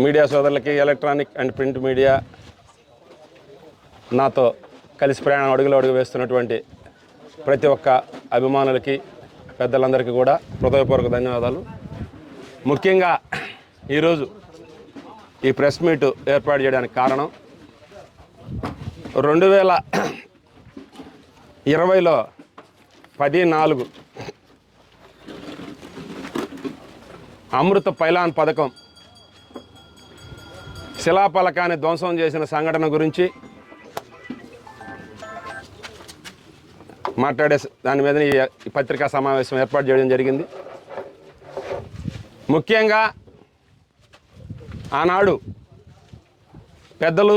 Media సోదరులకి electronic and print media నాతో కలిసి ప్రయాణం అడుగులో అడుగు వేస్తున్నటువంటి ప్రతి ఒక్క అభిమానులకి పెద్దలందరికీ కూడా హృదయపూర్వక ధన్యవాదాలు. ముఖ్యంగా ఈరోజు ఈ ప్రెస్ మీట్ ఏర్పాటు చేయడానికి కారణం రెండు వేల ఇరవైలో పది నాలుగు అమృత పైలాన్ పథకం శిలాపలకాన్ని ధ్వంసం చేసిన సంఘటన గురించి మాట్లాడే దాని మీద ఈ ఈ పత్రికా సమావేశం ఏర్పాటు చేయడం జరిగింది. ముఖ్యంగా ఆనాడు పెద్దలు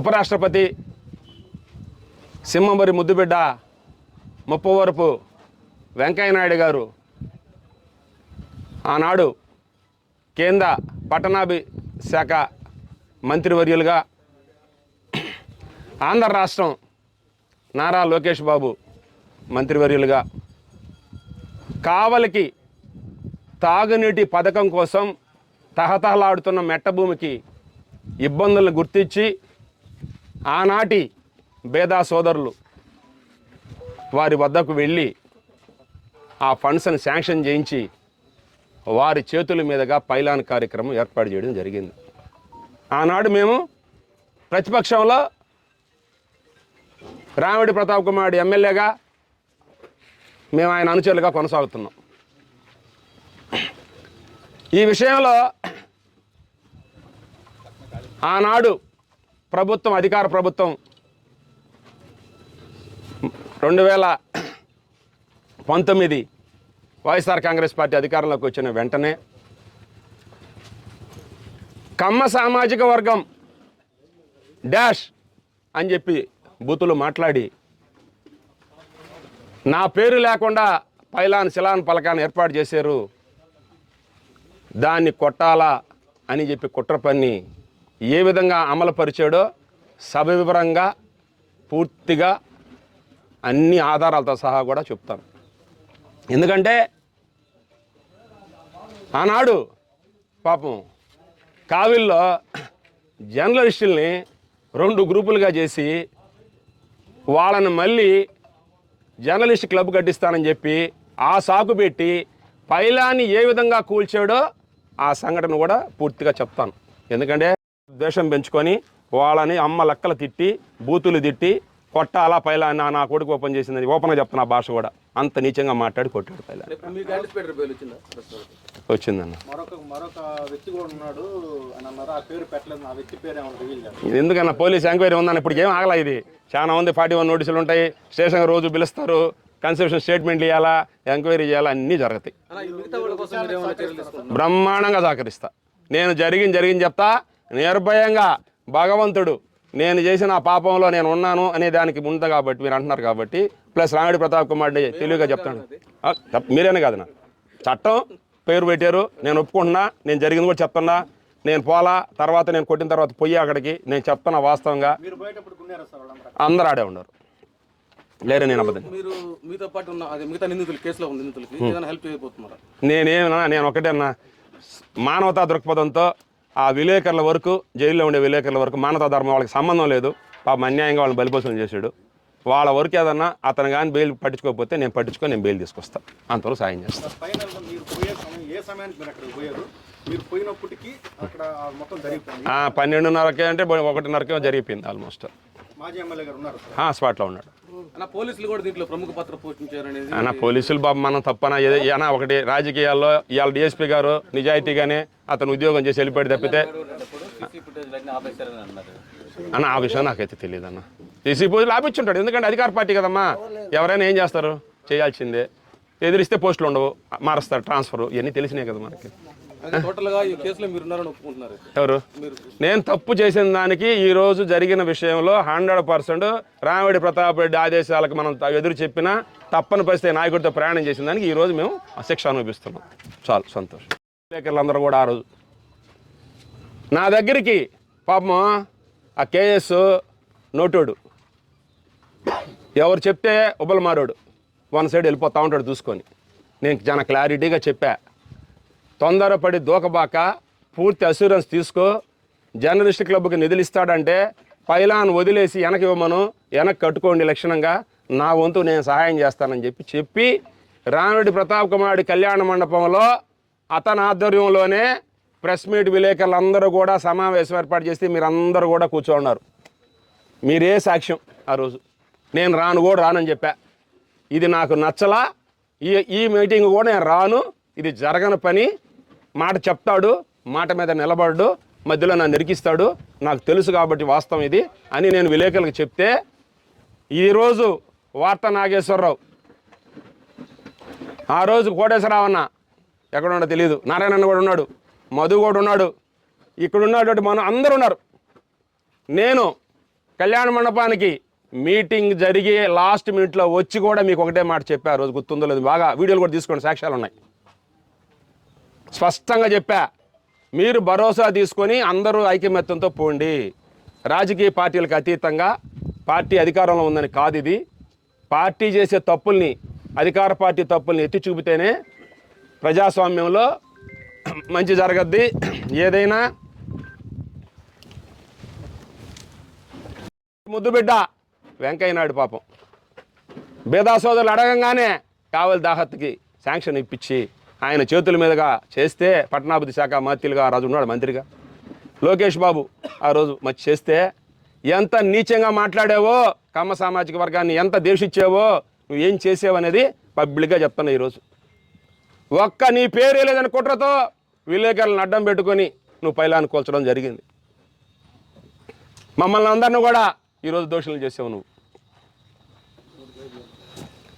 ఉపరాష్ట్రపతి సింహంబరి ముద్దుబిడ్డ ముప్పవరపు వెంకయ్యనాయుడు గారు ఆనాడు కేంద్ర పట్టణాభి శాఖ మంత్రివర్యులుగా ఆంధ్ర రాష్ట్రం నారా లోకేష్ బాబు మంత్రివర్యులుగా కావలికి తాగునీటి పథకం కోసం తహతహలాడుతున్న మెట్టభూమికి ఇబ్బందులను గుర్తించి ఆనాటి బేదా సోదరులు వారి వద్దకు వెళ్ళి ఆ ఫండ్స్ని శాంక్షన్ చేయించి వారి చేతుల మీదుగా పైలాన్ కార్యక్రమం ఏర్పాటు చేయడం జరిగింది. ఆనాడు మేము ప్రతిపక్షంలో రామిడి ప్రతాప్ కుమార్ ఎమ్మెల్యేగా మేము ఆయన అనుచరులుగా కొనసాగుతున్నాం. ఈ విషయంలో ఆనాడు ప్రభుత్వం అధికార ప్రభుత్వం రెండు వేల పంతొమ్మిది వైఎస్ఆర్ కాంగ్రెస్ పార్టీ అధికారంలోకి వచ్చిన వెంటనే కమ్మ సామాజిక వర్గం డాష్ అని చెప్పి బూతులు మాట్లాడి నా పేరు లేకుండా పైలాన్ శిలాన్ పలకాన్ని ఏర్పాటు చేశారు. దాన్ని కొట్టాలా అని చెప్పి కుట్ర పని ఏ విధంగా అమలుపరిచాడో సవివరంగా పూర్తిగా అన్ని ఆధారాలతో సహా కూడా చెప్తాను. ఎందుకంటే ఆనాడు పాపం కావిల్లో జర్నలిస్టుల్ని రెండు గ్రూపులుగా చేసి వాళ్ళని మళ్ళీ జర్నలిస్ట్ క్లబ్ కట్టిస్తానని చెప్పి ఆ సాకు పెట్టి పైలాన్ని ఏ విధంగా కూల్చాడో ఆ సంఘటన కూడా పూర్తిగా చెప్తాను. ఎందుకంటే ద్వేషం పెంచుకొని వాళ్ళని అమ్మ లెక్కలు తిట్టి బూతులు తిట్టి కొట్టాలా పైలాన్ని నా- నా కొడుకు ఓపెన్ చేసిందని ఓపెన్గా చెప్తున్నా భాష కూడా. అంత నీచంగా మాట్లాడి కొట్టాడు పైలా. వచ్చిందన్న. ఎందుకన్నా పోలీస్ ఎంక్వైరీ ఉందని ఇప్పుడు ఏం ఆగలా ఇది? చాలా మంది ఫార్టీ వన్ నోటీసులు ఉంటాయి. స్టేషన్ రోజు పిలుస్తారు. కన్సెప్షన్ స్టేట్మెంట్లు ఇవ్వాలా ఎంక్వైరీ చేయాలా అన్నీ జరుగుతాయి. బ్రహ్మాండంగా సహకరిస్తా. నేను జరిగింది జరిగింది చెప్తా. నిర్భయంగా భగవంతుడు నేను చేసిన ఆ పాపంలో నేను ఉన్నాను అనే దానికి ఉంది కాబట్టి మీరు అంటున్నారు కాబట్టి ప్లస్ రామిడి ప్రతాప్ కుమార్ తెలివిగా చెప్తాను. మీరేనే కాదు నా చట్టం పేరు పెట్టారు నేను ఒప్పుకుంటున్నా నేను జరిగింది కూడా చెప్తున్నా నేను పోలా తర్వాత నేను కొట్టిన తర్వాత పొయ్యి అక్కడికి నేను చెప్తున్నా వాస్తవంగా. అందరూ ఆడే ఉన్నారు లేరే నేను అబద్ధం. మీరు మీతో పాటు ఉన్న అదే మిగతా నిందితులు కేసులో ఉన్న నిందితులకి ఏదైనా హెల్ప్ చేయబోతున్నారా? నేనేమన్నా నేను ఒకటే అన్నా మానవతా దృక్పథంతో ఆ విలేకరుల వరకు జైల్లో ఉండే విలేకరుల వరకు మానవతా ధర్మం వాళ్ళకి సంబంధం లేదు. పాపం అన్యాయంగా వాళ్ళని బలిపోసం చేశాడు. వాళ్ళ వరకు ఏదన్నా అతను కానీ బెయిల్ పట్టించుకోకపోతే నేను పట్టించుకొని నేను బెయిల్ తీసుకొస్తాను అంతవరకు సాయం చేస్తాను పన్నెండున్నరకే అంటే ఒకటిన్నరకే జరిగిపోయింది ఆల్మోస్ట్. మాజీ ఎమ్మెల్యే గారు ఉన్నారు సార్. స్పాట్లో ఉన్నాడు. అన్న పోలీసులు కూడా దీంట్లో ప్రముఖ పాత్ర పోషించారనేది అన్న పోలీసులు బాబు మనం తప్పన. ఏదో అన్న ఒకటి రాజకీయాల్లో ఇవాళ డిఎస్పీ గారు నిజాయితీగానే అతను ఉద్యోగం చేసి వెళ్ళిపోయాడు తప్పితే సీసీ ఫుటేజ్ అన్ని ఆ విషయం నాకైతే తెలియదు అన్న తీసి పోజులు ఆపించుంటాడు ఎందుకంటే అధికార పార్టీ కదమ్మా. ఎవరైనా ఏం చేస్తారు? చేయాల్సిందే. ఎదిరిస్తే పోస్టులు ఉండవు. మారుస్తారు. ట్రాన్స్ఫర్. ఇవన్నీ తెలిసినాయి కదా మనకి ఎవరు? నేను తప్పు చేసిన దానికి ఈ రోజు జరిగిన విషయంలో హండ్రెడ్ పర్సెంట్ రామిడి ప్రతాప్ రెడ్డి ఆదేశాలకు మనం ఎదురు చెప్పినా తప్పని పరిస్థితి నాయకుడితో ప్రయాణం చేసిన దానికి ఈ రోజు మేము శిక్ష అనుభవిస్తున్నాం. చాలు సంతోషం. విలేకరులందరూ కూడా ఆ రోజు. నా దగ్గరికి పాపం ఆ కేఎస్ నోటోడు. ఎవరు చెప్తే ఉబలమారోడు. వన్ సైడ్ వెళ్ళిపోతా ఉంటాడు చూసుకొని. నేను చాలా క్లారిటీగా చెప్పా. తొందరపడి దూకబాక పూర్తి అసూరెన్స్ తీసుకో. జర్నలిస్ట్ క్లబ్కి నిధులు ఇస్తాడంటే పైలాన్ వదిలేసి వెనక ఇవ్వమను వెనక్కి కట్టుకోండి లక్షణంగా. నా వంతు నేను సహాయం చేస్తానని చెప్పి చెప్పి రానుడి ప్రతాప్ కుమారుడి కళ్యాణ మండపంలో అతని ఆధ్వర్యంలోనే ప్రెస్ మీట్ విలేకరులందరూ కూడా సమావేశం ఏర్పాటు చేస్తే మీరు అందరూ కూడా కూర్చోన్నారు. మీరే సాక్ష్యం ఆ రోజు. నేను రాను కూడా రానని చెప్పా. ఇది నాకు నచ్చలా. ఈ ఈ మీటింగ్ కూడా నేను రాను. ఇది జరగని పని. మాట చెప్తాడు మాట మీద నిలబడ్డు మధ్యలో నన్ను నిరికిస్తాడు. నాకు తెలుసు కాబట్టి వాస్తవం ఇది అని నేను విలేకరులకు చెప్తే ఈరోజు వార్త నాగేశ్వరరావు ఆ రోజు కోటేశ్వరరావన్న ఎక్కడ ఉన్నాడో తెలియదు నారాయణ కూడా ఉన్నాడు. మధు కూడా ఉన్నాడు. ఇక్కడ ఉన్నటువంటి మనం అందరూ ఉన్నారు. నేను కళ్యాణ మండపానికి మీటింగ్ జరిగి లాస్ట్ మినిట్లో వచ్చి కూడా మీకు ఒకటే మాట చెప్పారు రోజు గుర్తుందో లేదు బాగా వీడియోలు కూడా తీసుకోండి సాక్ష్యాలు ఉన్నాయి. స్పష్టంగా చెప్పా. మీరు భరోసా తీసుకొని అందరూ ఐకమత్యంతో పోండి. రాజకీయ పార్టీలకు అతీతంగా పార్టీ అధికారంలో ఉందని కాదు ఇది. పార్టీ చేసే తప్పుల్ని అధికార పార్టీ తప్పుల్ని ఎత్తి చూపితేనే ప్రజాస్వామ్యంలో మంచి జరగద్ది. ఏదైనా ముద్దు బిడ్డ వెంకయ్య నాయుడు పాపం. బేదా సోదరులు అడగంగానే కావలి దాహత్కి శాంక్షన్ ఇప్పించి ఆయన చేతుల మీదుగా చేస్తే పట్టణాభివృద్ధి శాఖ మంత్రిగా ఆ రోజు ఉన్నాడు మంత్రిగా. లోకేష్ బాబు ఆ రోజు మంచి చేస్తే ఎంత నీచంగా మాట్లాడావో కమ్మ సామాజిక వర్గాన్ని ఎంత దేశించావో నువ్వు ఏం చేసావు అనేది పబ్లిక్గా చెప్తున్నా ఈరోజు ఒక్క నీ పేరే లేదని కుట్రతో విలేకరులను అడ్డం పెట్టుకొని నువ్వు పైలాన్ని కూల్చడం జరిగింది. మమ్మల్ని అందరిని కూడా ఈరోజు దోషులు చేసావు నువ్వు.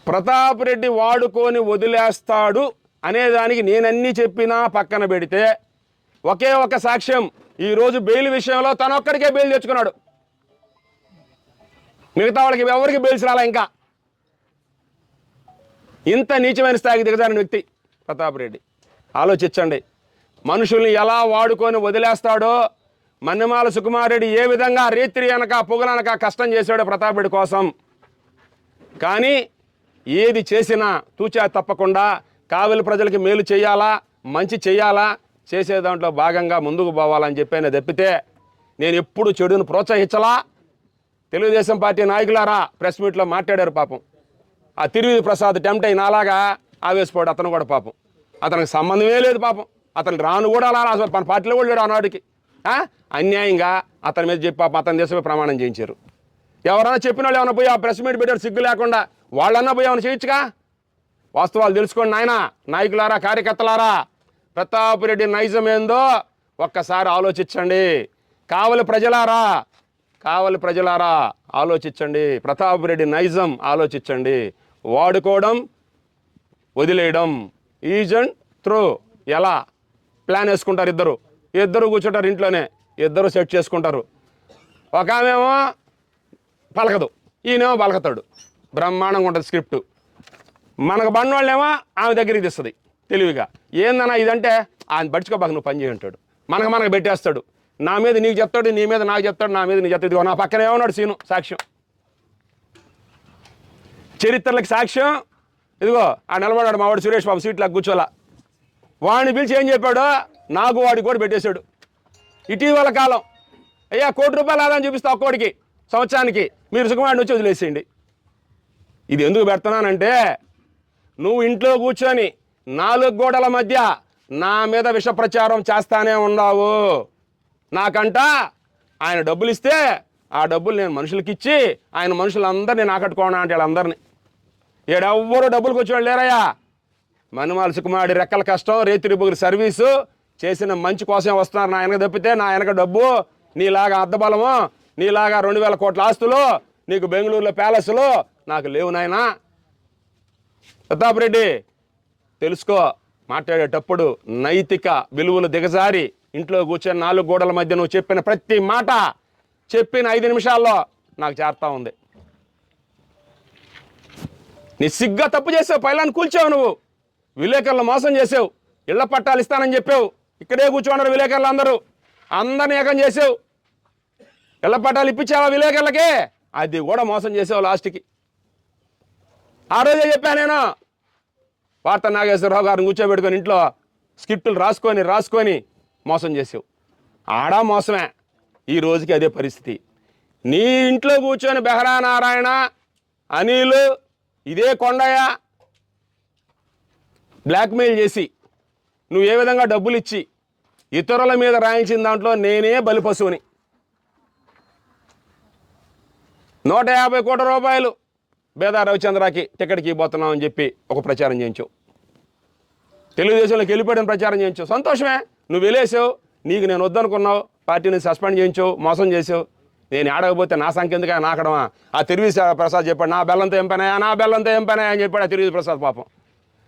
ప్రతాప్ రెడ్డి వాడుకొని వదిలేస్తాడు అనేదానికి నేనన్నీ చెప్పినా పక్కన పెడితే ఒకే ఒక సాక్ష్యం. ఈరోజు బెయిల్ విషయంలో తనొక్కడికే బెయిల్ తెచ్చుకున్నాడు. మిగతా వాళ్ళకి ఎవరికి బెయిల్స్ రాలా ఇంకా? ఇంత నీచమైన స్థాయికి దిగజారిన వ్యక్తి ప్రతాప్ రెడ్డి. ఆలోచించండి. మనుషుల్ని ఎలా వాడుకొని వదిలేస్తాడో మన్నెమాల సుకుమారెడ్డి ఏ విధంగా రేత్రి అనక పొగలనక కష్టం చేశాడో ప్రతాప్ రెడ్డి కోసం. కానీ ఏది చేసినా తూచా తప్పకుండా కావలి ప్రజలకి మేలు చేయాలా? మంచి చేయాలా? చేసే దాంట్లో భాగంగా ముందుకు పోవాలని చెప్పాను తప్పితే నేను ఎప్పుడు చెడును ప్రోత్సహించలా? తెలుగుదేశం పార్టీ నాయకులారా ప్రెస్ మీట్లో మాట్లాడారు పాపం. ఆ తిరువిధి ప్రసాద్ టెంప్ట్ అయిన అలాగా ఆవేశపోడు అతను కూడా పాపం. అతనికి సంబంధమే లేదు పాపం. అతను రాను కూడా అలా రాసు మన పార్టీలో కూడా లేడు ఆనాటికి. అన్యాయంగా అతని మీద చెప్పి పాపం అతని దేశమే ప్రమాణం చేయించారు. ఎవరైనా చెప్పిన వాళ్ళు ఏమైనా పోయి ఆ ప్రెస్ మీట్ పెట్టారు సిగ్గు లేకుండా వాళ్ళన్నా పోయి ఏమైనా చేయొచ్చుగా? వాస్తవాలు తెలుసుకోండి నాయన. నాయకులారా కార్యకర్తలారా ప్రతాప్ రెడ్డి నైజం ఏందో ఒక్కసారి ఆలోచించండి. కావలి ప్రజలారా కావలి ప్రజలారా ఆలోచించండి. ప్రతాప్ రెడ్డి నైజం ఆలోచించండి. వాడుకోవడం వదిలేయడం ఈజ్ అండ్ త్రో ఎలా? ప్లాన్ వేసుకుంటారు ఇద్దరు. ఇద్దరు కూర్చుంటారు ఇంట్లోనే. ఇద్దరు సెట్ చేసుకుంటారు. ఒక ఆమెమో పలకదు. ఈయనేమో పలకతాడు. బ్రహ్మాండంగా ఉంటుంది స్క్రిప్ట్. మనకు బండోళ్ళేమో ఆమె దగ్గరికి తెస్తుంది తెలివిగా. ఏందన్నా ఇదంటే ఆయన పడుచుకోబాక నువ్వు పని చేయంటాడు మనకు మనకు పెట్టేస్తాడు. నా మీద నీకు చెప్తాడు నీ మీద నాకు చెప్తాడు నా మీద నీకు చెప్తాడు. ఇదిగో నా పక్కనే ఉన్నాడు సీను సాక్ష్యం. చరిత్రలకు సాక్ష్యం. ఇదిగో ఆ నిలబడాడు మావాడు సురేష్ బాబు సీట్లకు కూర్చోలా వాడిని పిలిచి ఏం చెప్పాడో నాకు వాడికి కూడా పెట్టేశాడు. ఇటీవల కాలం. అయ్యా కోటి రూపాయలు ఆదాయం చూపిస్తా ఒక్కోడికి సంవత్సరానికి. మీరు సుఖమాడిని వచ్చి వదిలేసేయండి. ఇది ఎందుకు పెడుతున్నానంటే నువ్వు ఇంట్లో కూర్చొని నాలుగు గోడల మధ్య నా మీద విష ప్రచారం చేస్తానే ఉన్నావు. నాకంట ఆయన డబ్బులు ఇస్తే ఆ డబ్బులు నేను మనుషులకి ఇచ్చి ఆయన మనుషులందరినీ నాకట్టుకోనా అంటే వాళ్ళందరినీ. ఏడెవ్వరు డబ్బులకు వచ్చి లేరయ్యా? మనుమాల సుకుమారుడి రెక్కల కష్టం రేతిరి బుగిరి సర్వీసు చేసిన మంచి కోసం వస్తున్నారు నా వెనక తప్పితే నా వెనక డబ్బు నీలాగా అద్దబలము నీలాగా రెండు వేల కోట్ల ఆస్తులు నీకు బెంగళూరులో ప్యాలెస్లు నాకు లేవు నాయనా. ప్రతాప్ రెడ్డి తెలుసుకో మాట్లాడేటప్పుడు నైతిక విలువలు దిగజారి ఇంట్లో కూర్చొని నాలుగు గోడల మధ్య నువ్వు చెప్పిన ప్రతి మాట చెప్పిన ఐదు నిమిషాల్లో నాకు చేరుతా ఉంది. నీ సిగ్గా తప్పు చేసావు పైలాన్ని కూల్చావు నువ్వు. విలేకరులు మోసం చేసావు ఇళ్ళ పట్టాలు ఇస్తానని చెప్పావు. ఇక్కడే కూర్చోన్నారు విలేకరులు అందరూ. అందరిని ఏకం చేసావు. ఇళ్ళ పట్టాలు ఇప్పించావా విలేకరులకే? అది కూడా మోసం చేసావు లాస్ట్కి. ఆ రోజే చెప్పా నేను. వార్త నాగేశ్వరరావు గారిని కూర్చోబెట్టుకొని ఇంట్లో స్క్రిప్టులు రాసుకొని రాసుకొని మోసం చేసావు. ఆడా మోసమే. ఈ రోజుకి అదే పరిస్థితి. నీ ఇంట్లో కూర్చొని బెహరా నారాయణ అనిలు ఇదే కొండయ్య బ్లాక్మెయిల్ చేసి నువ్వు ఏ విధంగా డబ్బులు ఇచ్చి ఇతరుల మీద రాయించిన దాంట్లో నేనే బలిపశువుని. నూట యాభై కోట్ల రూపాయలు బేదా రవిచంద్రకి టికెట్కి ఇవ్వబోతున్నాం అని చెప్పి ఒక ప్రచారం చేయించావు తెలుగుదేశంలోకి వెళ్ళిపోయిన ప్రచారం చేయించావు సంతోషమే. నువ్వు వెళ్ళేసావు. నీకు నేను వద్దనుకున్నావు. పార్టీని సస్పెండ్ చేయించావు మోసం చేసావు. నేను ఆడకపోతే నా సంఖ్య ఎందుకు? నాకడమా ఆ తిరువి ప్రసాద్ చెప్పాడు నా బెల్లంతో ఏం పని? నా బెల్లంతో ఏం పని? అని చెప్పాడు ఆ తిరువి ప్రసాద్ పాపం.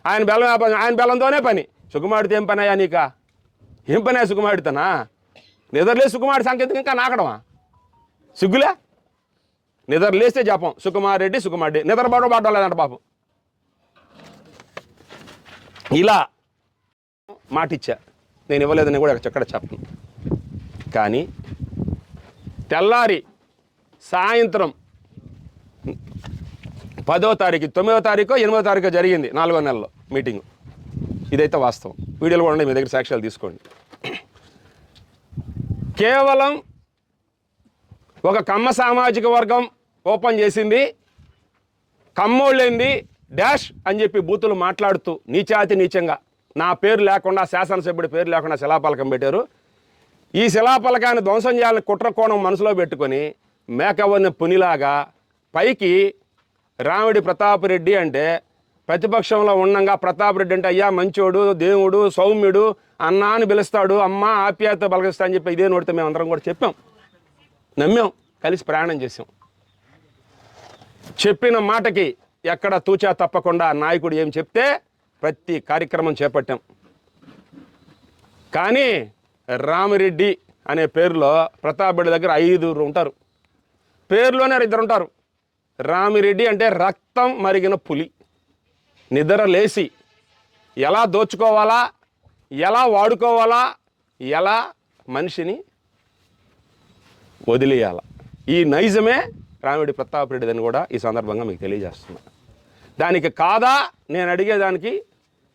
ఆయన బెల్లం ఆయన బెల్లంతోనే పని. సుకుమారుడితో ఏం పని అయ్యా నీకా? ఏం పని సుకుమాడితేనా నిద్రలే సుకుమారుడి సంఖ్య ఎందుకు? ఇంకా నాకడమా? సిగ్గులే? నిద్ర లేస్తే జపం. సుకుమార్ రెడ్డి సుకుమార్ రెడ్డి నిద్ర బాడు పడడం లేదంట పాపం ఇలా మాటిచ్చా. నేను ఇవ్వలేదని కూడా ఎక్కడ చెప్పను. కానీ తెల్లారి సాయంత్రం పదో తారీఖు తొమ్మిదో తారీఖు ఎనిమిదో తారీఖు జరిగింది నాలుగో నెలలో మీటింగ్. ఇదైతే వాస్తవం. వీడియోలు కూడా మీ దగ్గర సాక్ష్యాలు తీసుకోండి. కేవలం ఒక కమ్మ సామాజిక వర్గం ఓపెన్ చేసింది కమ్మోళ్ళేంది డాష్ అని చెప్పి బూతులు మాట్లాడుతూ నీచాతి నీచంగా నా పేరు లేకుండా శాసనసభ్యుడి పేరు లేకుండా శిలాపలకం పెట్టారు. ఈ శిలాపలకాన్ని ధ్వంసం చేయాలని కుట్ర కోణం మనసులో పెట్టుకొని మేకవన్న పునిలాగా పైకి రామిడి ప్రతాప్ రెడ్డి అంటే ప్రతిపక్షంలో ఉండగా ప్రతాప్ రెడ్డి అంటే అయ్యా మంచోడు దేవుడు సౌమ్యుడు అన్నా అని పిలుస్తాడు అమ్మ ఆప్యాయత బలగిస్తా అని చెప్పి ఇదే నోడితే మేము అందరం కూడా చెప్పాం. నమ్మాం కలిసి ప్రయాణం చేసాం. చెప్పిన మాటకి ఎక్కడ తూచా తప్పకుండా నాయకుడు ఏం చెప్తే ప్రతి కార్యక్రమం చేపట్టాం. కానీ రామిరెడ్డి అనే పేరులో ప్రతాప్ రెడ్డి దగ్గర ఐదుగురు ఉంటారు. పేరులోనే ఇద్దరు ఉంటారు. రామిరెడ్డి అంటే రక్తం మరిగిన పులి. నిద్ర లేచి ఎలా దోచుకోవాలా ఎలా వాడుకోవాలా ఎలా మనిషిని వదిలేయాల. ఈ నైజమే రామిడి ప్రతాప్ రెడ్డిదని కూడా ఈ సందర్భంగా మీకు తెలియజేస్తున్నా. దానికి కాదా? నేను అడిగేదానికి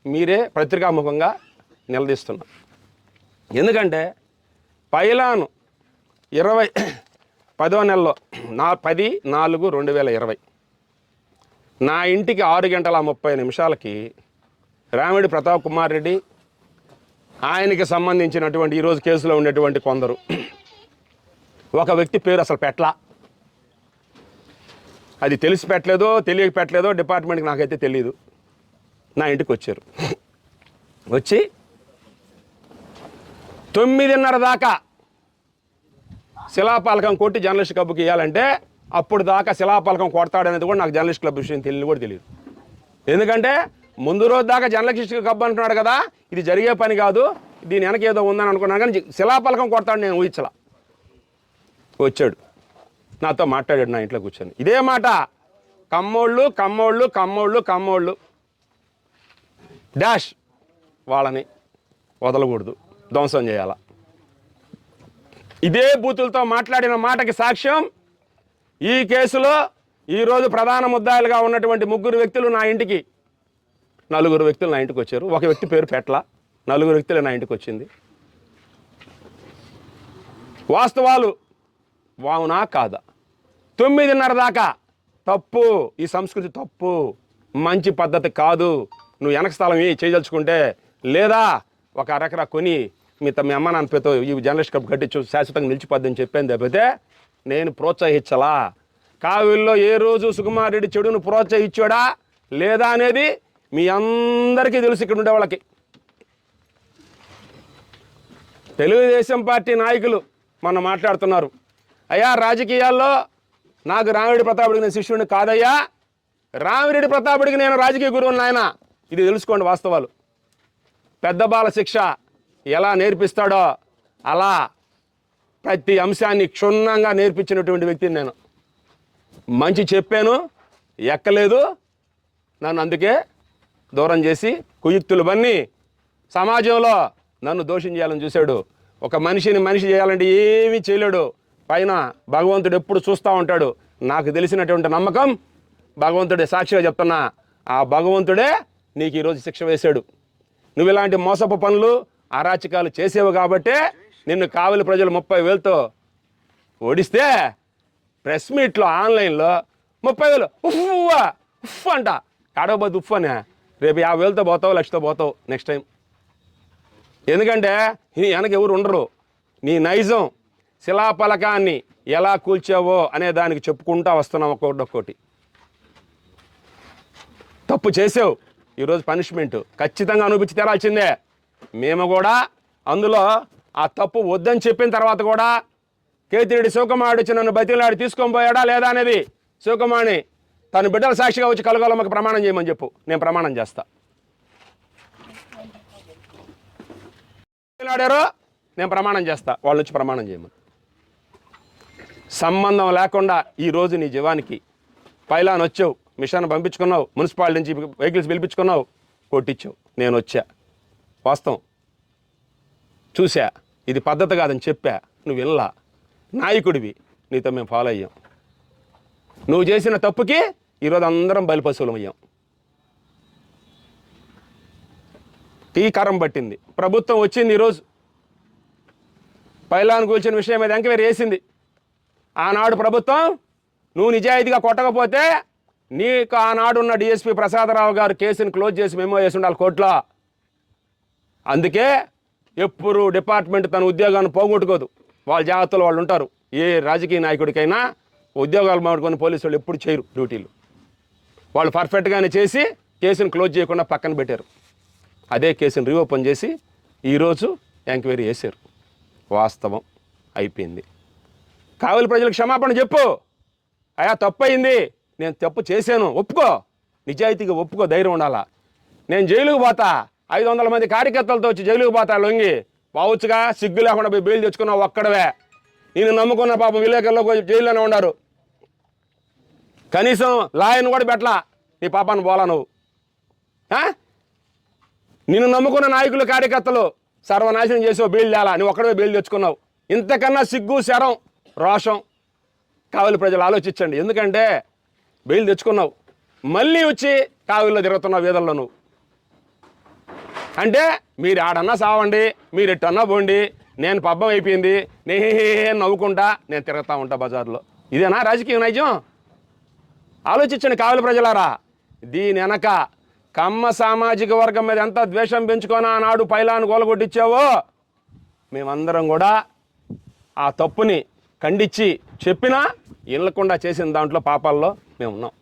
మీరే పత్రికాముఖంగా నిలదీస్తున్నా. ఎందుకంటే పైలాను ఇరవై పదో నెలలో నా పది నాలుగు రెండు వేల ఇరవై నా ఇంటికి ఆరు గంటల ముప్పై నిమిషాలకి రామిడి ప్రతాప్ కుమార్ రెడ్డి ఆయనకి సంబంధించినటువంటి ఈరోజు కేసులో ఉండేటువంటి కొందరు. ఒక వ్యక్తి పేరు అసలు పెట్ల. అది తెలిసి పెట్టలేదో తెలియక పెట్టలేదో డిపార్ట్మెంట్కి నాకైతే తెలియదు నా ఇంటికి వచ్చారు. వచ్చి తొమ్మిదిన్నర దాకా శిలాపాలకం కొట్టి జర్నలిస్ట్ క్లబ్కి ఇవ్వాలంటే అప్పుడు దాకా శిలాపాలకం కొడతాడనేది కూడా నాకు జర్నలిస్ట్ క్లబ్ విషయం తెలియదు కూడా తెలియదు. ఎందుకంటే ముందు రోజు దాకా జర్నలిస్ట్ క్లబ్ అంటున్నాడు కదా ఇది జరిగే పని కాదు దీని వెనక ఏదో ఉందని అనుకున్నాను కానీ శిలాపాలకం కొడతాడు నేను ఊహించలా. వచ్చాడు. నాతో మాట్లాడాడు నా ఇంట్లో కూర్చొని. ఇదే మాట. కమ్మోళ్ళు కమ్మోళ్ళు కమ్మోళ్ళు కమ్మోళ్ళు. డాష్. వాళ్ళని వదలకూడదు. ధ్వంసం చేయాల. ఇదే బూతులతో మాట్లాడిన మాటకి సాక్ష్యం ఈ కేసులో ఈరోజు ప్రధాన ముద్దాయిలుగా ఉన్నటువంటి ముగ్గురు వ్యక్తులు నా ఇంటికి. నలుగురు వ్యక్తులు నా ఇంటికి వచ్చారు. ఒక వ్యక్తి పేరు పెట్ల. నలుగురు వ్యక్తులు నా ఇంటికి వచ్చింది. వాస్తవాలు వావునా కాదా? తొమ్మిదిన్నర దాకా. తప్పు. ఈ సంస్కృతి తప్పు. మంచి పద్ధతి కాదు. నువ్వు వెనక స్థలం ఏ చేయదలుచుకుంటే లేదా ఒక అరకరా కొని మీ తమ అమ్మ నాన్న పేరుతో ఈ జర్నలిస్ట్ కప్ కట్టించు శాశ్వతంగా నిలిచిపోద్దని చెప్పాను తప్పితే నేను ప్రోత్సహించలా. కావిల్లో ఏ రోజు సుకుమార్ రెడ్డి చెడును ప్రోత్సహించాడా లేదా అనేది మీ అందరికీ తెలుసు ఇక్కడ ఉండే వాళ్ళకి. తెలుగుదేశం పార్టీ నాయకులు మొన్న మాట్లాడుతున్నారు. అయ్యా రాజకీయాల్లో నాకు రామిరెడ్డి ప్రతాపుడికి నేను శిష్యుడిని కాదయ్యా. రామిరెడ్డి ప్రతాపుడికి నేను రాజకీయ గురువుని నాయన. ఇది తెలుసుకోండి వాస్తవాలు. పెద్ద బాల శిక్ష ఎలా నేర్పిస్తాడో అలా ప్రతి అంశాన్ని క్షుణ్ణంగా నేర్పించినటువంటి వ్యక్తిని నేను. మంచి చెప్పాను ఎక్కలేదు. నన్ను అందుకే దూరం చేసి కుయుక్తులు బన్ని సమాజంలో నన్ను దోషం చేయాలని చూశాడు. ఒక మనిషిని మనిషి చేయాలంటే ఏమీ చేయలేడు. పైన భగవంతుడు ఎప్పుడు చూస్తూ ఉంటాడు. నాకు తెలిసినటువంటి నమ్మకం భగవంతుడే సాక్షిగా చెప్తున్నా ఆ భగవంతుడే నీకు ఈరోజు శిక్ష వేశాడు. నువ్వు ఇలాంటి మోసపు పనులు అరాచకాలు చేసేవు కాబట్టే నిన్ను కావలి ప్రజలు ముప్పై వేలతో ఓడిస్తే ప్రెస్ మీట్లో ఆన్లైన్లో ముప్పై వేలు ఉఫ్ ఉఫ్ అంట. ఆడబోద్దు ఉఫ్ అనే. రేపు యాభై వేలతో పోతావు లక్షతో పోతావు నెక్స్ట్ టైం ఎందుకంటే నీ వెనక ఎవరు ఉండరు. నీ నైజం శిలాపలకాన్ని ఎలా కూల్చావో అనే దానికి చెప్పుకుంటా వస్తున్నాం ఒక్కొక్కటి తప్పు చేసావు. ఈరోజు పనిష్మెంట్. ఖచ్చితంగా అనిపించి తెరాల్సిందే. మేము కూడా అందులో ఆ తప్పు వద్దని చెప్పిన తర్వాత కూడా కేతిరెడ్డి శివకుమారుడు వచ్చి నన్ను బతిలాడి తీసుకొని పోయాడా లేదా అనేది శివకుమారిని తన బిడ్డల సాక్షిగా వచ్చి కలగలమ్మకి ప్రమాణం చేయమని చెప్పు. నేను ప్రమాణం చేస్తా. బతిలాడారో నేను ప్రమాణం చేస్తా. వాళ్ళు వచ్చి ప్రమాణం చేయమని. సంబంధం లేకుండా ఈ రోజు నీ జీవానికి పైలాన్ వచ్చావు మిషన్ పంపించుకున్నావు మున్సిపాలిటీ నుంచి వెహికల్స్ పిలిపించుకున్నావు కొట్టించావు. నేను వచ్చా. వాస్తవం. చూసా ఇది పద్ధతి కాదని చెప్పా. నువ్వు వినలా. నాయకుడివి. నీతో మేము ఫాలో అయ్యాం. నువ్వు చేసిన తప్పుకి ఈరోజు అందరం బలిపశువులం అయ్యాం టీకారం పట్టింది. ప్రభుత్వం వచ్చింది ఈరోజు. పైలాన్ కూల్చిన విషయం మీద ఎంక్వైరీ వేసింది ఆనాడు ప్రభుత్వం నువ్వు నిజాయితీగా కొట్టకపోతే నీకు ఆనాడు ఉన్న డిఎస్పీ ప్రసాదరావు గారు కేసుని క్లోజ్ చేసి మెమో వేసి ఉండాలి కోర్టులో. అందుకే ఎప్పుడు డిపార్ట్మెంట్ తన ఉద్యోగాన్ని పోగొట్టుకోదు. వాళ్ళ జాగ్రత్తలు వాళ్ళు ఉంటారు. ఏ రాజకీయ నాయకుడికైనా ఉద్యోగాలు మాడుకొని పోలీసు వాళ్ళు ఎప్పుడు చేయరు డ్యూటీలు. వాళ్ళు పర్ఫెక్ట్గానే చేసి కేసును క్లోజ్ చేయకుండా పక్కన పెట్టారు. అదే కేసును రీఓపెన్ చేసి ఈరోజు ఎంక్వైరీ చేశారు. వాస్తవం అయిపోయింది. కావలి ప్రజలకు క్షమాపణ చెప్పు. అయా తప్పు అయింది నేను తప్పు చేశాను. ఒప్పుకో. నిజాయితీగా ఒప్పుకో ధైర్యం ఉండాలా? నేను జైలుకు పోతా. ఐదు వందల మంది కార్యకర్తలతో వచ్చి జైలుకు పోతా లొంగి. పోవచ్చుగా సిగ్గు లేకుండా పోయి బెయిల్ తెచ్చుకున్నావు ఒక్కడవే. నేను నమ్ముకున్న పాపం విలేకరులో జైల్లోనే ఉన్నారు కనీసం లాయర్ని కూడా పెట్టలా. నీ పాపాన్ని పోలా నువ్వు. నిన్ను నమ్ముకున్న నాయకులు కార్యకర్తలు సర్వనాశనం చేసావు బెయిల్ తేలా. నువ్వు ఒక్కడే బెయిల్ తెచ్చుకున్నావు. ఇంతకన్నా సిగ్గు శరం. రోషం కావలి ప్రజలు ఆలోచించండి. ఎందుకంటే బెయిల్ తెచ్చుకున్నావు. మళ్ళీ వచ్చి కావలిలో తిరుగుతున్నావు వీధుల్లో నువ్వు అంటే మీరు ఆడన్నా సావండి మీరు ఎట్టన్నా పోండి నేను పబ్బం అయిపోయింది నేను నవ్వుకుంటా నేను తిరుగుతూ ఉంటా బజార్లో. ఇదేనా రాజకీయ నైజం? ఆలోచించండి కావలి ప్రజలారా. దీని వెనక కమ్మ సామాజిక వర్గం మీద ఎంత ద్వేషం పెంచుకొని ఆనాడు పైలాను గోలగొట్టించావో మేమందరం కూడా ఆ తప్పుని ఖండించి చెప్పినా ఇళ్ళకుండా చేసిన దాంట్లో పాపాల్లో మేము ఉన్నాం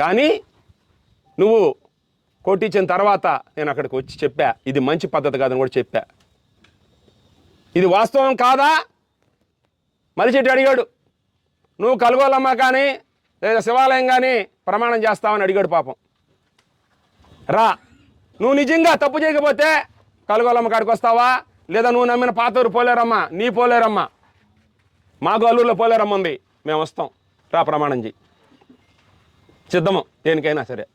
కానీ నువ్వు కొట్టించిన తర్వాత నేను అక్కడికి వచ్చి చెప్పా ఇది మంచి పద్ధతి కాదని కూడా చెప్పా. ఇది వాస్తవం కాదా? మలిచెట్టి అడిగాడు. నువ్వు కలుగోలమ్మ కానీ లేదా శివాలయం కానీ ప్రమాణం చేస్తావని అడిగాడు పాపం. రా నువ్వు నిజంగా తప్పు చేయకపోతే కలుగోలమ్మ కాడికి వస్తావా? లేదా నువ్వు నమ్మిన పాతూరు పోలేరమ్మా నీ పోలేరమ్మా? మాకు అల్లూరులో పోలే రమ్మంది మేము వస్తాం. రా ప్రమాణం చేయి. సిద్ధము. దేనికైనా సరే.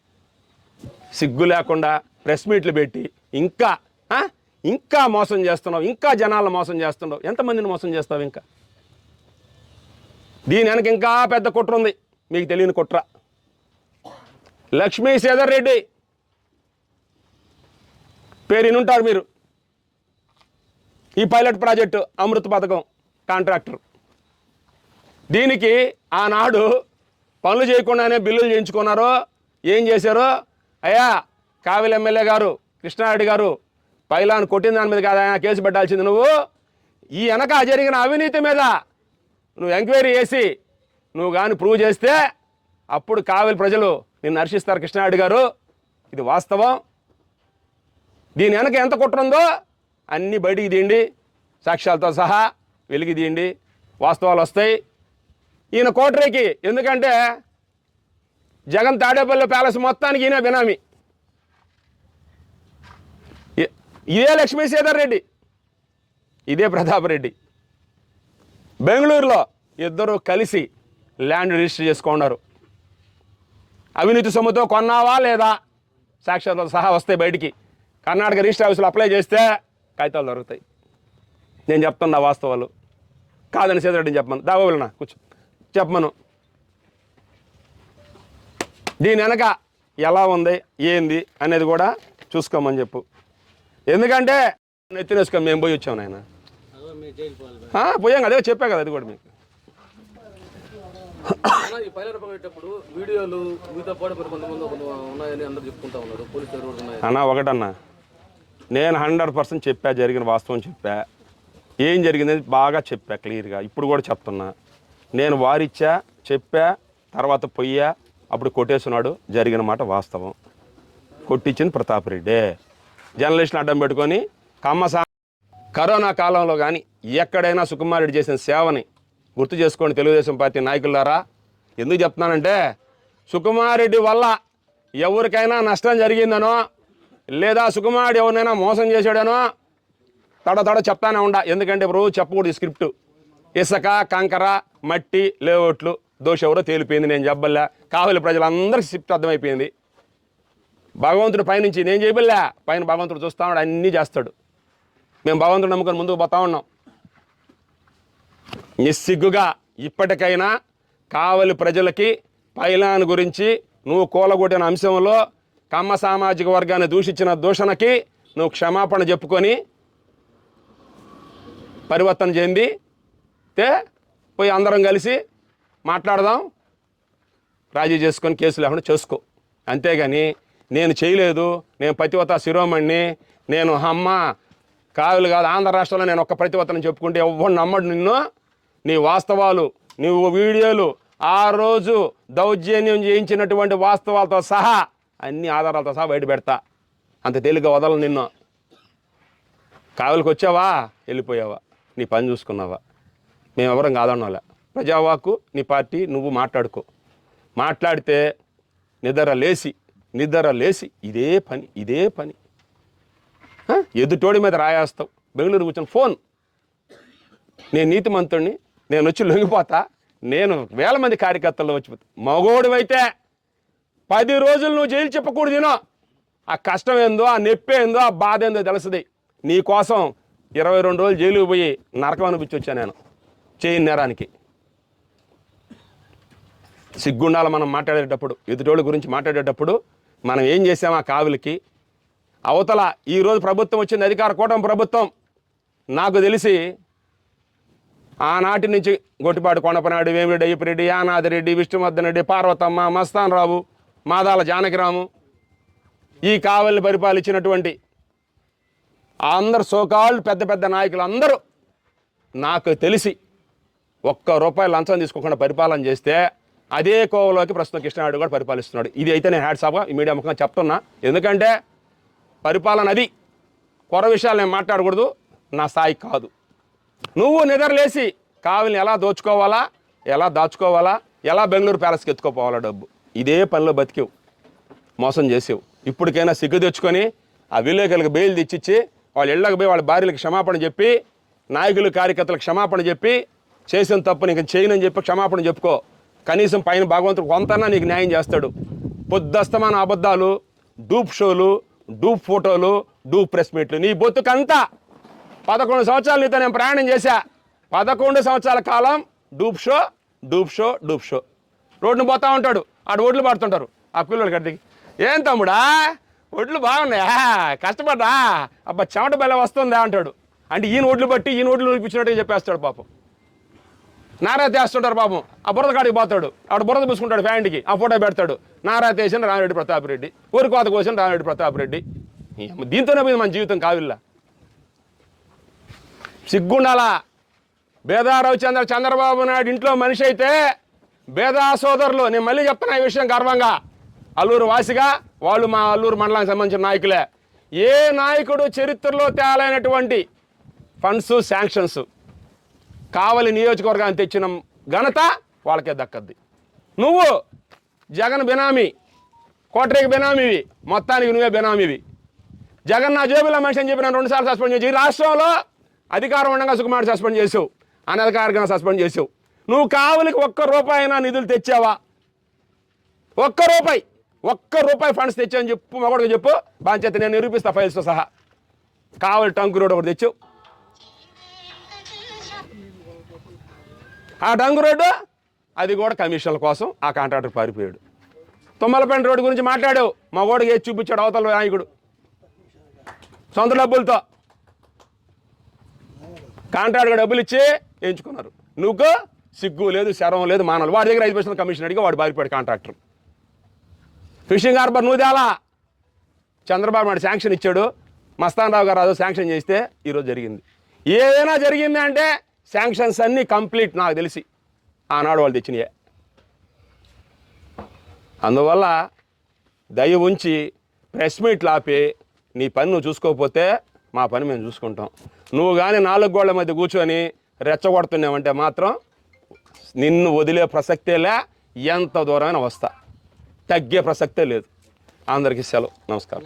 సిగ్గు లేకుండా ప్రెస్ మీట్లు పెట్టి ఇంకా ఇంకా మోసం చేస్తున్నావు. ఇంకా జనాలను మోసం చేస్తున్నావు. ఎంతమందిని మోసం చేస్తావు ఇంకా? దీని వెనక ఇంకా పెద్ద కుట్ర ఉంది. మీకు తెలియని కుట్ర. లక్ష్మీ శ్రీధర్ రెడ్డి. పేరు వినుంటారు మీరు. ఈ పైలట్ ప్రాజెక్టు అమృత్ పథకం కాంట్రాక్టర్. దీనికి ఆనాడు పనులు చేయకుండానే బిల్లులు చేయించుకున్నారో ఏం చేశారో? అయ్యా కావిలి ఎమ్మెల్యే గారు కృష్ణారెడ్డి గారు పైలాన్ కొట్టిన దాని మీద ఆయన కేసు పెట్టాల్సింది నువ్వు. ఈ వెనక జరిగిన అవినీతి మీద నువ్వు ఎంక్వైరీ చేసి నువ్వు కానీ ప్రూవ్ చేస్తే అప్పుడు కావిలి ప్రజలు నిన్ను హర్షిస్తారు కృష్ణారెడ్డి గారు. ఇది వాస్తవం. దీని వెనక ఎంత కుట్రందో అన్నీ బయటికి తీయండి. సాక్ష్యాలతో సహా వెలిగి తీయండి. వాస్తవాలు వస్తాయి. ఈయన కోటరీకి. ఎందుకంటే జగన్ తాడేపల్లి ప్యాలెస్ మొత్తానికి ఈయన బినామీ. ఇదే లక్ష్మీ సేదర్ రెడ్డి. ఇదే ప్రతాప్ రెడ్డి. బెంగళూరులో ఇద్దరు కలిసి ల్యాండ్ రిజిస్టర్ చేసుకున్నారు. అవినీతి సొమ్ముతో కొన్నావా లేదా? సాక్ష్యాలతో సహా వస్తాయి బయటికి. కర్ణాటక రిజిస్టర్ ఆఫీసులో అప్లై చేస్తే కాగితాలు దొరుకుతాయి. నేను చెప్తున్నా వాస్తవాలు. కాదని సీతారెడ్డిని చెప్పమను. దాగోవిలనా కూర్చో. చెప్పమను. దీని వెనక ఎలా ఉంది ఏంది అనేది కూడా చూసుకోమని చెప్పు. ఎందుకంటే నెత్తినేసుకొని మేము పోయి వచ్చాం నాయన. పోయాం అదే చెప్పా కదా అది కూడా మీకు. అన్న, ఈ పైలట్ పోయేటప్పుడు వీడియోలు మీతో పాటు మరి కొంతమంది కొంత ఉన్నాయని అందరూ చెప్పుకుంటా ఉన్నారు. పోలీసు కూడా ఉన్నాయి అన్నా ఒకటన్నా. నేను హండ్రెడ్ పర్సెంట్ చెప్పా జరిగిన వాస్తవం చెప్పా. ఏం జరిగింది బాగా చెప్పా క్లియర్గా. ఇప్పుడు కూడా చెప్తున్నా. నేను వారిచ్చా చెప్పా తర్వాత పొయ్యా అప్పుడు కొట్టేసినాడు జరిగిన మాట వాస్తవం. కొట్టించింది ప్రతాప్ రెడ్డి. జర్నలిస్ట్ని అడ్డం పెట్టుకొని కమ్మసా కరోనా కాలంలో కానీ ఎక్కడైనా సుకుమార్ రెడ్డి చేసిన సేవని గుర్తు చేసుకోండి తెలుగుదేశం పార్టీ నాయకులారా. ఎందుకు చెప్తున్నానంటే సుకుమార్ రెడ్డి వల్ల ఎవరికైనా నష్టం జరిగిందనో లేదా సుకుమారుడు ఎవరినైనా మోసం చేశాడనో తడ తడ చెప్తానే ఉండ. ఎందుకంటే రోజు చెప్పకూడదు స్క్రిప్ట్. ఇసుక కంకర మట్టి లేఅవుట్లు దోష ఎవరో తేలిపోయింది నేను చెప్పలే కావలి ప్రజలందరికీ స్క్రిప్ట్ అర్థమైపోయింది. భగవంతుడు పైనుంచి నేను చేయబల్లా. పైన భగవంతుడు చూస్తా ఉన్నాడు అన్నీ చేస్తాడు. మేము భగవంతుడు నమ్ముకొని ముందుకు పోతా ఉన్నాం. నిస్సిగ్గుగా ఇప్పటికైనా కావలి ప్రజలకి పైలాన్ గురించి నువ్వు కూలగొట్టిన అంశంలో కమ్మ సామాజిక వర్గాన్ని దూషించిన దూషణకి నువ్వు క్షమాపణ చెప్పుకొని పరివర్తన చెంది తే పోయి అందరం కలిసి మాట్లాడదాం. రాజీ చేసుకొని కేసు లేకుండా చేసుకో. అంతేగాని నేను చేయలేదు. నేను ప్రతివత శిరోమణి నేను అమ్మ కావులు కాదు ఆంధ్ర రాష్ట్రంలో నేను ఒక్క ప్రతివతను చెప్పుకుంటే ఎవరు నమ్మడు నిన్ను. నీ వాస్తవాలు నువ్వు వీడియోలు ఆ రోజు దౌర్జన్యం చేయించినటువంటి వాస్తవాలతో సహా అన్ని ఆధారాలతో సహా బయట పెడతా. అంత తేలిగ్గా వదలను నిన్ను. కావులకు వచ్చావా వెళ్ళిపోయావా? నీ పని చూసుకున్నావా? మేమెవరం కాదన్నోలే. ప్రజావాకు నీ పార్టీ నువ్వు మాట్లాడుకో. మాట్లాడితే నిద్ర లేచి నిద్ర లేచి ఇదే పని ఇదే పని. ఎదుటోడి మీద రాయేస్తావు. బెంగళూరు కూర్చొని ఫోన్. నేను నీతిమంతుడిని నేను వచ్చి లొంగిపోతా నేను వేల మంది కార్యకర్తల్లో వచ్చి మగోడివైతే పది రోజులు నువ్వు జైలు చెప్పకూడదు తినో ఆ కష్టం ఏందో ఆ నొప్పి ఏందో ఆ బాధ ఏందో తెలుస్తుంది. నీ కోసం ఇరవై రెండు రోజులు జైలుకి పోయి నరకం అనిపించి వచ్చాను నేను. చేయని నేరానికి. సిగ్గుండాలి మనం మాట్లాడేటప్పుడు ఎదుటోళ్ళ గురించి మాట్లాడేటప్పుడు మనం ఏం చేసాం ఆ కావులకి? అవతల ఈరోజు ప్రభుత్వం వచ్చింది అధికార కూటమి ప్రభుత్వం. నాకు తెలిసి ఆనాటి నుంచి గొట్టిపాటి కొండపనాయుడు వేమిరెడ్డి అయ్యప్పరెడ్డి యానాదిరెడ్డి విష్ణువర్ధన్ రెడ్డి పార్వతమ్మ మస్తాన్ రావు మాదాల జానకిరాము ఈ కావలిని పరిపాలించినటువంటి అందరు సోకాళ్ళు పెద్ద పెద్ద నాయకులు అందరూ నాకు తెలిసి ఒక్క రూపాయి లంచం తీసుకోకుండా పరిపాలన చేస్తే అదే కోవలోకి ప్రస్తుతం కృష్ణారెడ్డి కూడా పరిపాలిస్తున్నాడు. ఇది అయితే నేను హ్యాడ్సాప్గా ఈ మీడియా ముఖంగా చెప్తున్నా. ఎందుకంటే పరిపాలన అది. కొర విషయాలు నేను మాట్లాడకూడదు. నా స్థాయి కాదు. నువ్వు నిద్రలేసి కావిని ఎలా దోచుకోవాలా? ఎలా దాచుకోవాలా? ఎలా బెంగళూరు ప్యాలెస్కి ఎత్తుకోపోవాలా డబ్బు? ఇదే పనిలో బతికేవు. మోసం చేసేవు. ఇప్పటికైనా సిగ్గు తెచ్చుకొని ఆ విలేకరులకు బెయిల్ తెచ్చిచ్చి వాళ్ళ ఇళ్ళకి పోయి వాళ్ళ భార్యలకు క్షమాపణ చెప్పి నాయకులు కార్యకర్తలకు క్షమాపణ చెప్పి చేసిన తప్పు నీకు చేయనని చెప్పి క్షమాపణ చెప్పుకో. కనీసం పైన భగవంతుడు కొంతనా నీకు న్యాయం చేస్తాడు. పొద్దస్తమాన అబద్ధాలు డూప్ షోలు డూప్ ఫోటోలు డూప్ ప్రెస్ మీట్లు. నీ బొత్తుకంతా పదకొండు సంవత్సరాలు నీతో నేను ప్రయాణం చేశా. పదకొండు సంవత్సరాల కాలం డూప్ షో డూప్ షో డూప్ షో. రోడ్డును పోతా ఉంటాడు. ఆడు ఒడ్లు పడుతుంటారు. ఆ పిల్లలు గడ్డికి ఏం తమ్ముడా? ఒడ్లు బాగున్నాయా? కష్టపడ్డా? అబ్బా చెమట బెల్ల వస్తుందా? అంటాడు. అంటే ఈయన ఒడ్లు బట్టి ఈయన ఒడ్లు నడిపించినట్టు చెప్పేస్తాడు పాపం. నారా తీస్తుంటారు పాపం. ఆ బురద కాడికి పోతాడు. ఆడు బురద పూసుకుంటాడు ఫ్యాంట్కి ఆ ఫోటో పెడతాడు. నారా తీసిన రామిరెడ్డి ప్రతాప్ రెడ్డి. ఊరి కోత కోసిన రామిరెడ్డి ప్రతాప్ రెడ్డి. దీంతోనే పోయింది మన జీవితం కావిల్లా. సిగ్గుండాలా? బేదా రవిచంద్ర చంద్రబాబు నాయుడు ఇంట్లో మనిషి అయితే బేదా సోదరులు. నేను మళ్ళీ చెప్తున్నా ఈ విషయం గర్వంగా. అల్లూరు వాసిగా వాళ్ళు మా అల్లూరు మండలానికి సంబంధించిన నాయకులే. ఏ నాయకుడు చరిత్రలో తేలైనటువంటి ఫండ్స్ శాంక్షన్స్ కావలి నియోజకవర్గాన్ని తెచ్చిన ఘనత వాళ్ళకే దక్కద్ది. నువ్వు జగన్ బినామీ కోటరీకి బినామీవి మొత్తానికి నువ్వే బినామీవి. జగన్ నా జేబులో మనిషి అని చెప్పి నన్ను రెండుసార్లు సస్పెండ్ చేసి రాష్ట్రంలో అధికారం ఉండగా సుకుమార్ సస్పెండ్ చేసావు అనధికారికంగా సస్పెండ్ చేసావు. నువ్వు కావలికి ఒక్క రూపాయి అయినా నిధులు తెచ్చావా? ఒక్క రూపాయి ఒక్క రూపాయి ఫండ్స్ తెచ్చావని చెప్పు మగొడకు చెప్పు బాధ్యత నేను నిరూపిస్తా ఫైల్స్తో సహా. కావలి టంకు రోడ్ ఒకటి తెచ్చావు. ఆ డంగు రోడ్డు అది కూడా కమిషన్ల కోసం ఆ కాంట్రాక్టర్ పారిపోయాడు. తుమ్మలపేంట రోడ్డు గురించి మాట్లాడావు. మా ఓడికి ఏది చూపించాడు అవతల నాయకుడు. సొంత డబ్బులతో. కాంట్రాక్ట్గా డబ్బులు ఇచ్చి ఎంచుకున్నారు. నువ్వు సిగ్గు లేదు శరం లేదు మానవులు. వాడి దగ్గర ఐదు పర్సెంట్ కమిషన్ అడిగి వాడు బారిపోయాడు కాంట్రాక్టర్. ఫిషింగ్ హార్బర్ నువ్వు తేలా. చంద్రబాబు నాయుడు శాంక్షన్ ఇచ్చాడు. మస్తాన్ రావు గారు అదో శాంక్షన్ చేస్తే ఈరోజు జరిగింది. ఏదైనా జరిగింది అంటే శాంక్షన్స్ అన్నీ కంప్లీట్ నాకు తెలిసి. ఆనాడు వాళ్ళు తెచ్చినాయే. అందువల్ల దయ ఉంచి ప్రెస్ మీట్లు ఆపి నీ పని నువ్వు చూసుకోకపోతే మా పని మేము చూసుకుంటాం. నువ్వు కానీ నాలుగు గోళ్ళ మధ్య కూర్చొని రెచ్చగొడుతున్నావంటే మాత్రం నిన్ను వదిలే ప్రసక్తే లే ఎంత దూరమైన వస్తా. తగ్గే ప్రసక్తే లేదు. అందరికీ సెలవు. నమస్కారం.